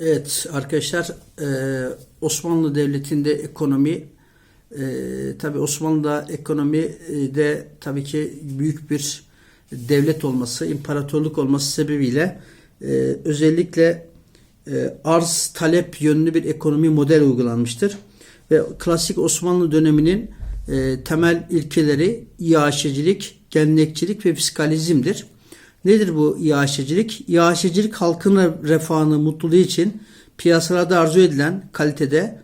Evet arkadaşlar e, Osmanlı Devleti'nde ekonomi e, tabi Osmanlı'da ekonomi e, de tabii ki büyük bir devlet olması, imparatorluk olması sebebiyle özellikle arz talep yönlü bir ekonomi model uygulanmıştır. Ve klasik Osmanlı döneminin temel ilkeleri iaşecilik, gelenekçilik ve fiskalizmdir. Nedir bu iaşecilik? İaşecilik halkın refahını, mutluluğu için piyasalarda arzu edilen kalitede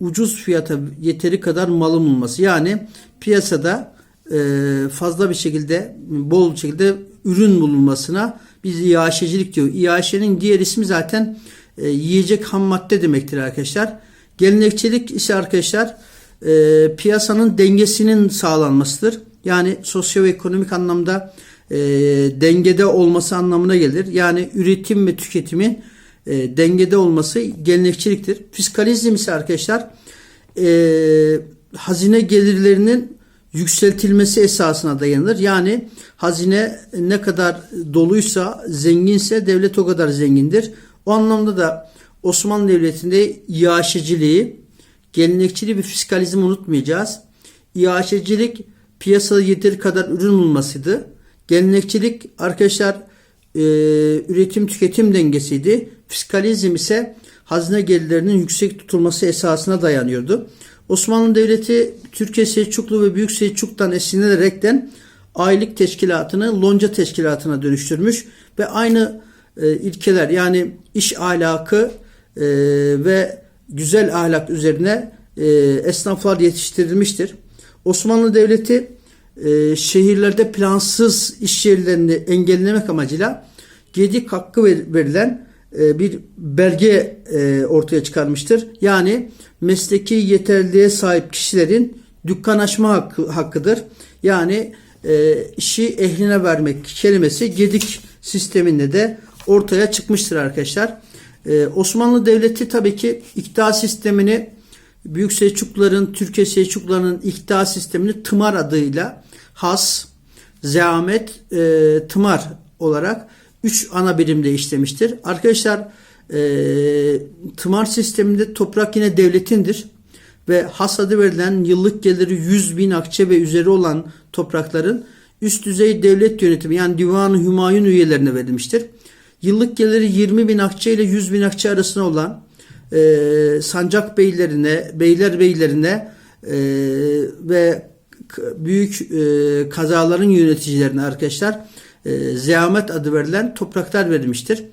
ucuz fiyata yeteri kadar malın bulunması. Yani piyasada e, fazla bir şekilde, bol bir şekilde ürün bulunmasına biz iaşecilik diyor. İaşenin diğer ismi zaten e, yiyecek ham madde demektir arkadaşlar. Gelenekçilik ise arkadaşlar e, piyasanın dengesinin sağlanmasıdır. Yani sosyoekonomik anlamda e, dengede olması anlamına gelir. Yani üretim ve tüketimin e, dengede olması gelenekçiliktir. Fiskalizm ise arkadaşlar e, hazine gelirlerinin yükseltilmesi esasına dayanır. Yani hazine ne kadar doluysa, zenginse devlet o kadar zengindir. O anlamda da Osmanlı Devleti'nde iaşeciliği, gelenekçiliği ve fiskalizmi unutmayacağız. İaşecilik piyasada yeteri kadar ürün bulmasıydı. Gelenekçilik arkadaşlar e, üretim tüketim dengesiydi. Fiskalizm ise hazine gelirlerinin yüksek tutulması esasına dayanıyordu. Osmanlı Devleti Türkiye Selçuklu ve Büyük Selçuk'tan esinlenerekten aylık teşkilatını lonca teşkilatına dönüştürmüş ve aynı e, ilkeler yani iş ahlakı e, ve güzel ahlak üzerine e, esnaflar yetiştirilmiştir. Osmanlı Devleti e, şehirlerde plansız iş yerlerini engellemek amacıyla gedik hakkı ver, verilen e, bir belge e, ortaya çıkarmıştır. Yani mesleki yeterliliğe sahip kişilerin dükkan açma hakkı, hakkıdır. Yani e, işi ehline vermek kelimesi gedik sisteminde de ortaya çıkmıştır arkadaşlar. E, Osmanlı Devleti tabii ki iktidar sistemini Büyük Selçukluların, Türkiye Selçuklularının iktidar sistemini tımar adıyla has, zeamet, e, tımar olarak 3 ana birimde işlemiştir. Arkadaşlar e, tımar sisteminde toprak yine devletindir ve has adı verilen yıllık geliri 100 bin akçe ve üzeri olan toprakların üst düzey devlet yönetimi yani Divan-ı Hümayun üyelerine verilmiştir. Yıllık geliri 20 bin akçe ile 100 bin akçe arasında olan e, sancak beylerine, beyler beylerine e, ve büyük e, kazaların yöneticilerine arkadaşlar e, zeamet adı verilen topraklar verilmiştir.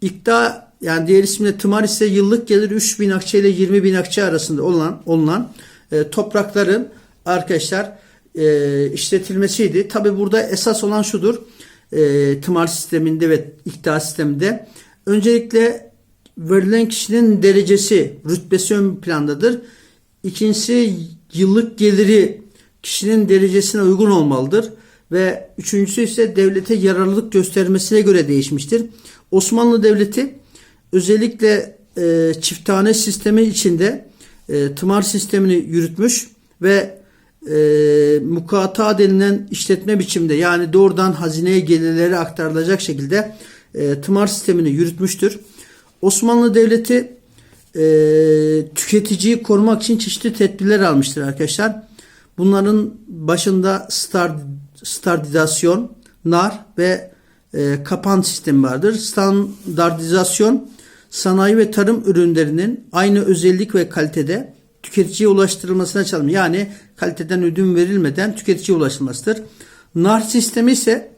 İkta yani diğer isimle tımar ise yıllık gelir 3 bin akçe ile 20 bin akçe arasında olan olunan e, toprakların arkadaşlar e, işletilmesiydi. Tabi burada esas olan şudur. E, tımar sisteminde ve iktidar sisteminde öncelikle verilen kişinin derecesi, rütbesi ön plandadır. İkincisi yıllık geliri kişinin derecesine uygun olmalıdır. Ve üçüncüsü ise devlete yararlılık göstermesine göre değişmiştir. Osmanlı Devleti özellikle e, çiftane sistemi içinde e, tımar sistemini yürütmüş ve e, mukata denilen işletme biçimde yani doğrudan hazineye gelirleri aktarılacak şekilde e, tımar sistemini yürütmüştür. Osmanlı Devleti e, tüketiciyi korumak için çeşitli tedbirler almıştır arkadaşlar. Bunların başında star, standartizasyon, nar ve e, kapan sistemi vardır. Standartizasyon sanayi ve tarım ürünlerinin aynı özellik ve kalitede tüketiciye ulaştırılmasına çalışır. Yani kaliteden ödün verilmeden tüketiciye ulaşılmasıdır. Nar sistemi ise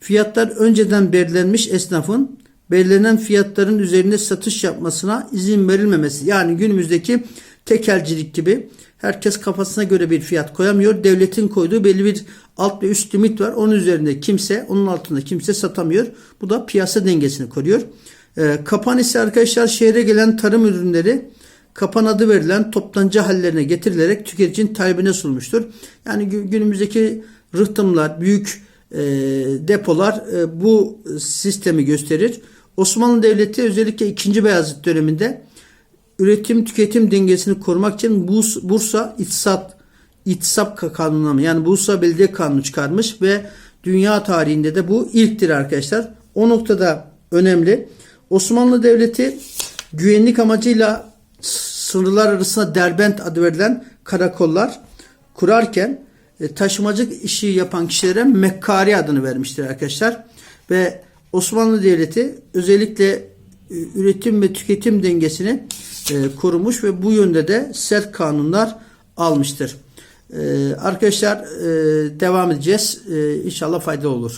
fiyatlar önceden belirlenmiş esnafın belirlenen fiyatların üzerinde satış yapmasına izin verilmemesi. Yani günümüzdeki tekelcilik gibi herkes kafasına göre bir fiyat koyamıyor. Devletin koyduğu belli bir alt ve üst limit var. Onun üzerinde kimse, onun altında kimse satamıyor. Bu da piyasa dengesini koruyor. E, kapan ise arkadaşlar şehre gelen tarım ürünleri kapan adı verilen toptancı hallerine getirilerek tüketicinin talebine sunmuştur. Yani günümüzdeki rıhtımlar, büyük e, depolar e, bu sistemi gösterir. Osmanlı Devleti özellikle 2. Beyazıt döneminde üretim tüketim dengesini korumak için Bursa İtsat İtsap kanunu yani Bursa Belediye Kanunu çıkarmış ve dünya tarihinde de bu ilktir arkadaşlar. O noktada önemli. Osmanlı Devleti güvenlik amacıyla sınırlar arasında derbent adı verilen karakollar kurarken e, taşımacılık işi yapan kişilere Mekkari adını vermiştir arkadaşlar. Ve Osmanlı Devleti özellikle e, üretim ve tüketim dengesini e, korumuş ve bu yönde de sert kanunlar almıştır. E, arkadaşlar devam edeceğiz. İnşallah faydalı olur.